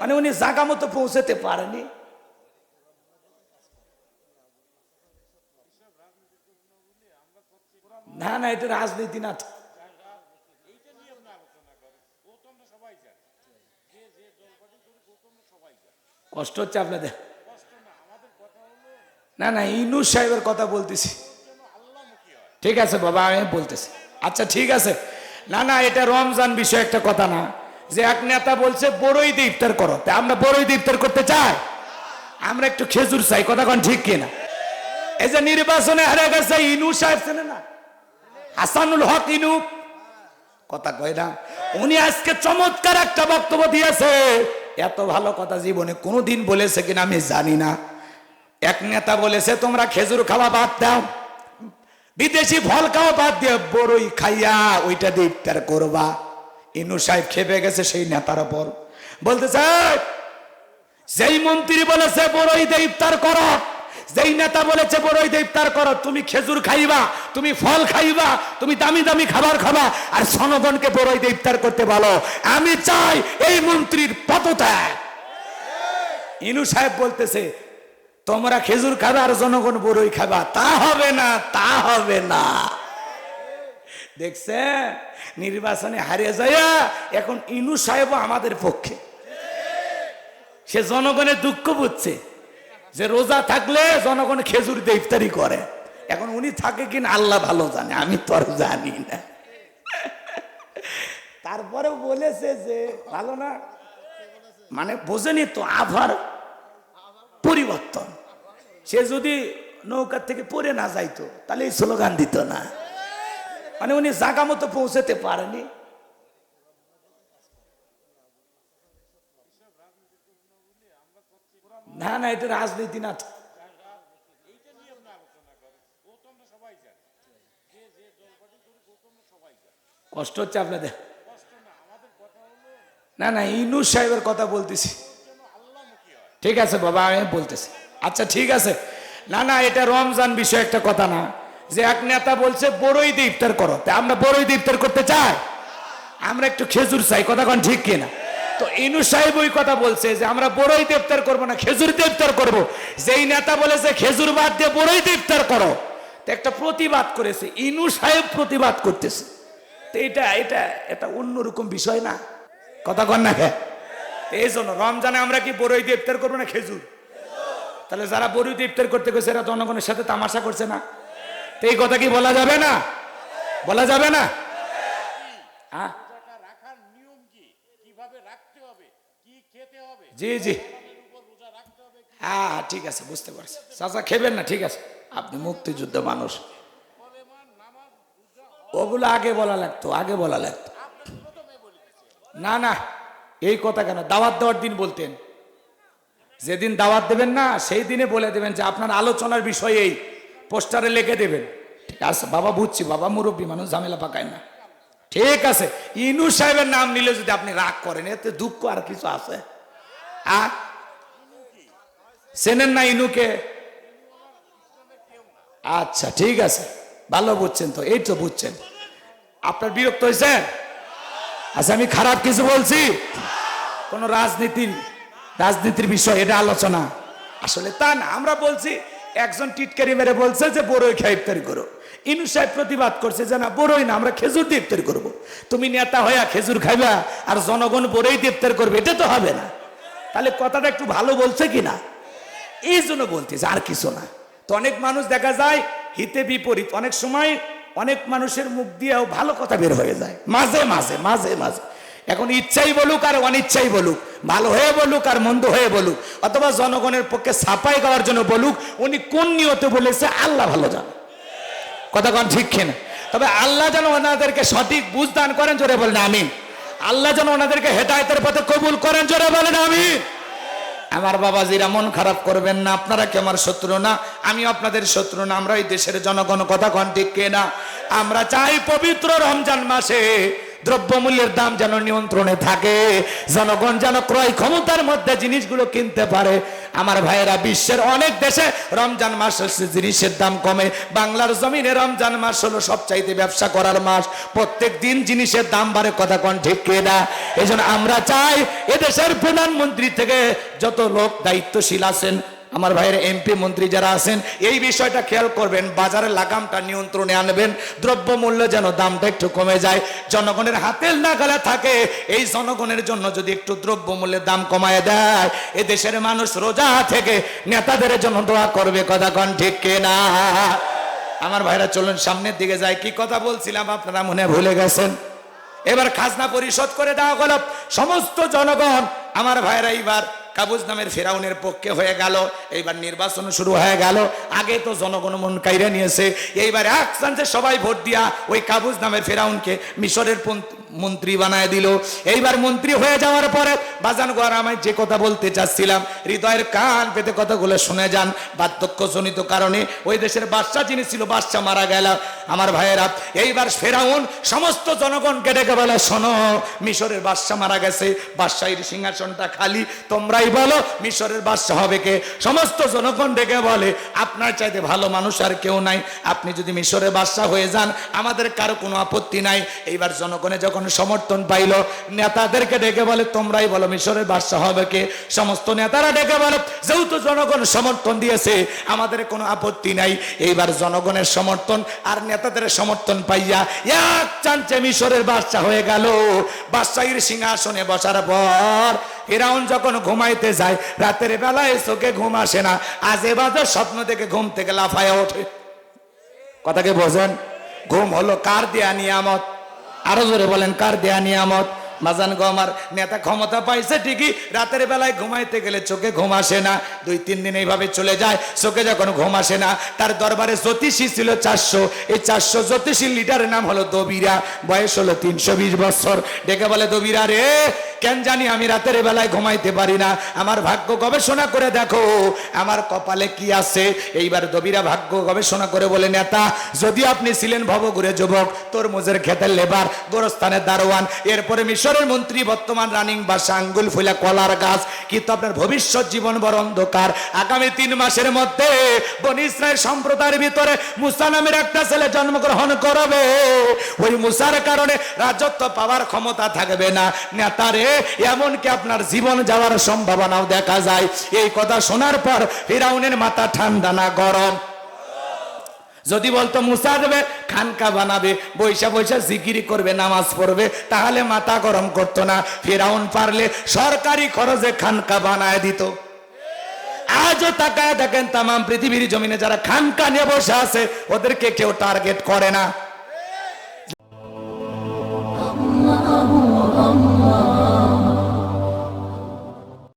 মানে উনি জাগা মতো পৌঁছাতে পারেনি। না না, এটা রাজনীতি না কষ্ট হচ্ছে আপনাদের? না না, ইনু সাহেবের কথা বলতেছি। ঠিক আছে বাবা, আমি বলতেছি। আচ্ছা ঠিক আছে। না না, এটা রমজান বিষয় একটা কথা না। যে এক নেতা বলছে, বড়ই দিয়ে ইফতার করো। তা আমরা বড়ই দিয়ে ইফতার করতে চাই? আমরা একটু খেজুর চাই, কথা কোন ঠিক কিনা? এই যে নির্বাচনে হারে গেছে, ইনু সাহেব চেনে না? হাসানুল হক ইনু। কথা কয় না। উনি আজকে চমৎকার একটা বক্তব্য দিয়েছে। এত ভালো কথা জীবনে কোনোদিন বলেছে কিনা আমি জানি না। এক নেতা বলেছে, তোমরা খেজুর খাওয়া বাদ দাও। বিদেশি ফল খাওয়া বাদ দিয়ে বড়ই খাইয়া ওইটা দিয়ে ইফতার করবা। ইনু সাহেব খেপে গেছে সেই নেতার ওপর। বলতেছে যেই মন্ত্রী বলেছে বড়ই দিয়ে ইফতার করো, যেই নেতা বলেছে বড়ই দিয়ে ইফতার করো, তুমি খেজুর খাইবা, তুমি ফল খাইবা, তুমি দামি দামি খাবার খাবা, আর জনগণকে বড়ই দিয়ে ইফতার করতে বলো। আমি চাই এই মন্ত্রীর পদত্যাগ। ইনু সাহেব বলতেছে তোমরা খেজুর খাবে আর জনগণ বড়ই খাবা। তা হবে না, তা হবে না। দেখছে? নির্বাচনে হারিয়ে যাইয়া এখন ইনু সাহেব আমাদের পক্ষে। সে জনগণের দুঃখ বুঝছে। যে রোজা থাকলে জনগণ খেজুর দিয়ে ইফতারি করে। এখন উনি থাকে কিনা আল্লাহ ভালো জানে, আমি তো আর জানি না। তারপরেও বলেছে যে, ভালো না? মানে বোঝেনি তো আভার। পরিবর্তন। সে যদি নৌকার থেকে পড়ে না যাইতো, তাহলে এই স্লোগান দিত না। মানে উনি জাগা মতো পৌঁছাতে পারেনি। না না, এটা রাজনীতি না কষ্ট হচ্ছে আপনাদের। না না, ইনু সাহেবের কথা বলতেছি। ঠিক আছে বাবা, আমি বলতেছি। আচ্ছা ঠিক আছে। না না, এটা রমজান বিষয় একটা কথা না। যে এক নেতা বলছে, বড়ই দিয়ে ইফতার করো। তা আমরা বড়ই দিয়ে ইফতার করতে চাই? আমরা একটু খেজুর চাই, কথা কোন ঠিক কিনা? তো ইনু সাহেব ওই কথা বলছে যে, আমরা বড়ই দিয়ে ইফতার করব না, খেজুর দিয়ে ইফতার করব। যেই নেতা বলেছে, খেজুর বাদ দিয়ে বড়ই দিয়ে ইফতার করো। তো একটা প্রতিবাদ করেছে। ইনু সাহেব প্রতিবাদ করতেছে। তো এটা এটা এটা অন্যরকম বিষয় না? কথা কন না? কে? এই জন্য রমজানে আমরা কি বড়ই দিয়ে ইফতার করব না খেজুর? তাহলে যারা বড়ই দিয়ে ইফতার করতে গেছে, এরা জনগণের সাথে তামাশা করছে না। তো এই কথা কি বলা যাবে না? বলা যাবে না? হ্যাঁ জি জি। হ্যাঁ ঠিক আছে, বুঝতে পারছি। চাচা, খেবেন না, ঠিক আছে। আপনি মুক্তিযুদ্ধ মানুষ। ওগুলো আগে বলা লাগতো, আগে বলা লাগতো। না না। এই কথা কেন? দাওয়াত দেওয়ার দিন বলতেন। যেদিন দাওয়াত দেবেন না, সেই দিনে বলে দেবেন যে, আপনার আলোচনার বিষয় এই। পোস্টারে লিখে দেবেন। ঠিক আছে, বাবা বুঝছি, বাবা মুরব্বী মানুষ, ঝামেলা পাকায় না। ঠিক আছে, ইনু সাহেবের নাম নিলে যদি আপনি রাগ করেন, এতে দুঃখ আর কিছু আছে? আ? চেনেন না ইনুকে? আচ্ছা ঠিক আছে, ভালো বুঝছেন তো, এই তো বুঝছেন। আপনার বিরক্ত হয়েছেন? আচ্ছা আমি খারাপ কিছু বলছি? কোন রাজনীতির রাজনীতির বিষয় এটা আলোচনা। আসলে তা না, আমরা বলছি, একজন টিটকারি মেরে বলছে যে বড়ই খেয়ে ইফতারি করো। ইনু সাহেব প্রতিবাদ করছে যে না, বড়ই না, আমরা খেজুর দিয়ে ইফতারি করব। তুমি নেতা হইয়া খেজুর খাইবা আর জনগণ বড়ই দিয়ে করবে, এটা তো হবে না। তাহলে কথাটা একটু ভালো বলছে কি না? এই জন্য বলতেছে, আর কিছু না। তো অনেক মানুষ দেখা যায়, হিতে বিপরীত। অনেক সময় অনেক মানুষের মুখ দিয়েও ভালো কথা বের হয়ে যায়। মাঝে মাঝে মাঝে মাঝে। এখন ইচ্ছাই বলুক আর অনিচ্ছাই বলুক, ভালো হয়ে বলুক আর মন্দ হয়ে বলুক, অথবা জনগণের পক্ষে সাফাই গাওয়ার জন্য বলুক, উনি কোন নিয়তে বলেছে আল্লাহ ভালো জানে। কথা কন ঠিক কিনা? তবে আল্লাহ যেন ওনাদেরকে সঠিক বুঝ দান করেন, জোরে বলেন আমি আল্লাহ যেন ওনাদেরকে হেদায়তের পথে কবুল করেন, জোরে বলেন আমিন। আমার বাবাজিরা মন খারাপ করবেন না, আপনারা কি আমার শত্রু না? আমি আপনাদের শত্রু না আমরা এই দেশের জনগণ, কথা কন ঠিক না আমরা চাই পবিত্র রমজান মাসে দ্রব্যমূল্যের দাম যেন নিয়ন্ত্রণে থাকে। জনগণ যেন ক্রয় ক্ষমতার মধ্যে জিনিসগুলো কিনতে পারে। আমার ভাইয়েরা, বিশ্বের অনেক দেশে রমজান মাস জিনিসের দাম কমে। বাংলার জমিনে রমজান মাস হলো সবচাইতে ব্যবসা করার মাস। প্রত্যেক দিন জিনিসের দাম বাড়ে, কথা কোন ঠিক কিনা? এই জন্য আমরা চাই এদেশের প্রধানমন্ত্রী থেকে যত লোক দায়িত্বশীল আছেন আমার ভাইয়ের এমপি মন্ত্রী যারা আছেন, এই বিষয়টা খেয়াল করবেন বাজারের লাগামটা নিয়ন্ত্রণে আনবেন দ্রব্য মূল্য যেন দামটা একটু কমে যায়, জনগণের হাতের নাগালে থাকে, এই জনগণের জন্য যদি একটু দ্রব্য মূল্যের দাম কমায় দেয় এ দেশের মানুষ রোজা থেকে নেতাদের জন্য দোয়া করবে, কথা কন ঠিক না আমার ভাইরা চলুন সামনের দিকে যায় কি কথা বলছিলাম আপনারা মনে ভুলে গেছেন? এবার খাজনা পরিশোধ করে দেওয়া হলো, সমস্ত জনগণ, আমার ভাইরা এইবার কাবুজ নামের ফেরাউনের পক্ষে হয়ে গেল। এইবার নির্বাচন শুরু হয়ে গেল। আগে তো জনগণ মন কাইরে নিয়েছে। এইবার এক সবাই ভোট দিয়া ওই কাবুজ নামের ফেরাউনকে মিশরের পন্ত- মন্ত্রী বানায় দিল। এইবার মন্ত্রী হয়ে যাওয়ার পরে বাজান গোয়ার আমি যে কথা বলতে চাচ্ছিলাম, হৃদয়ের কান পেতে কথাগুলো শুনে যান। বার্ধক্যজনিত কারণে ওই দেশের বাদশা যিনি ছিল বাদশা মারা গেল আমার ভাইয়েরা, এইবার ফেরাউন সমস্ত জনগণকে ডেকে বলে, শোনো, মিশরের বাদশা মারা গেছে। বাদশাহীর সিংহাসনটা খালি। তোমরাই বলো, মিশরের বাদশা হবে কে? সমস্ত জনগণ ডেকে বলে, আপনার চাইতে ভালো মানুষ আর কেউ নাই। আপনি যদি মিশরের বাদশা হয়ে যান, আমাদের কারও কোনো আপত্তি নাই। এইবার জনগণে যখন সমর্থন পাইল। নেতাদেরকে ডেকে বলে, তোমরাই বলো মিশরের বাদশা হবে কে? সমস্ত নেতারা ডেকে বলে, যেহেতু জনগণ সমর্থন দিয়েছে, আমাদের কোনো আপত্তি নাই। এইবার জনগণের সমর্থন আর নেতাদের সমর্থন পাইয়া এক চাঞ্চে মিশরের বাদশা হয়ে গেল। বাদশাহীর সিংহাসনে বসার পর ফেরাউন যখন ঘুমাইতে যায়, রাতের বেলায় চোখে ঘুম আসে না। আজে বাজে স্বপ্ন থেকে ঘুম থেকে লাফায় ওঠে। কথাকে বোঝেন? ঘুম হলো কার দেয়া নিয়ামত? আরও জোরে বলেন কার দেয়া নিয়ামত? মাজান গো আমার নেতা ক্ষমতা পাইছে ঠিকই, রাতের বেলায় ঘুমাইতে গেলে চোখে ঘুম আসে না। দুই, তিন দিন এইভাবে চলে যায়, চোখে যখন ঘুম আসে না, তার দরবারে জ্যোতিষী ছিল চারশো। এই চারশো জ্যোতিষী লিডারের নাম হলো দবিরা, বয়স হলো তিনশো বিশ বছর। ডেকে বলে, দবিরা রে, কেন জানি আমি রাতের বেলায় ঘুমাইতে পারি না। আমার ভাগ্য গবেষণা করে দেখো, আমার কপালে কি আছে? এইবার দবিরা ভাগ্য গবেষণা করে বলে, নেতা, যদি আপনি ছিলেন ভবঘুরে যুবক, তরমুজের খেতের লেবার, গোরস্থানের দারোয়ান, এরপরে মিশরের মন্ত্রী, বর্তমান রানিং বাসা আঙ্গুল ফুলা কলার গাছ, কিন্তু আপনার ভবিষ্যৎ জীবন বড় অন্ধকার। আগামী তিন মাসের মধ্যে বনি ইসরায়েল সম্প্রদায়ের ভিতরে মুসা নামের একটা ছেলে জন্মগ্রহণ করবে। ওই মুসার কারণে রাজত্ব পাওয়ার ক্ষমতা থাকবে না। নেতারে, এমনকি আপনার জীবন যাওয়ার সম্ভাবনাও দেখা যায়। এই কথা শোনার পর ফিরাউনের মাথা ঠান্ডা না গরম। যদি বলতো মুসা দেবে, খানকা বানাবে, বৈশা বৈশা জিগিরি করবে, নামাজ পড়বে, তাহলে মাথা গরম করতো না। ফেরাউন পারলে সরকারি খরচে খানকা বানায় দিত। আজও তাকায় দেখেন তাম পৃথিবীর জমিনে যারা খানকা নিয়ে বসে আছে, ওদেরকে কেউ টার্গেট করে না।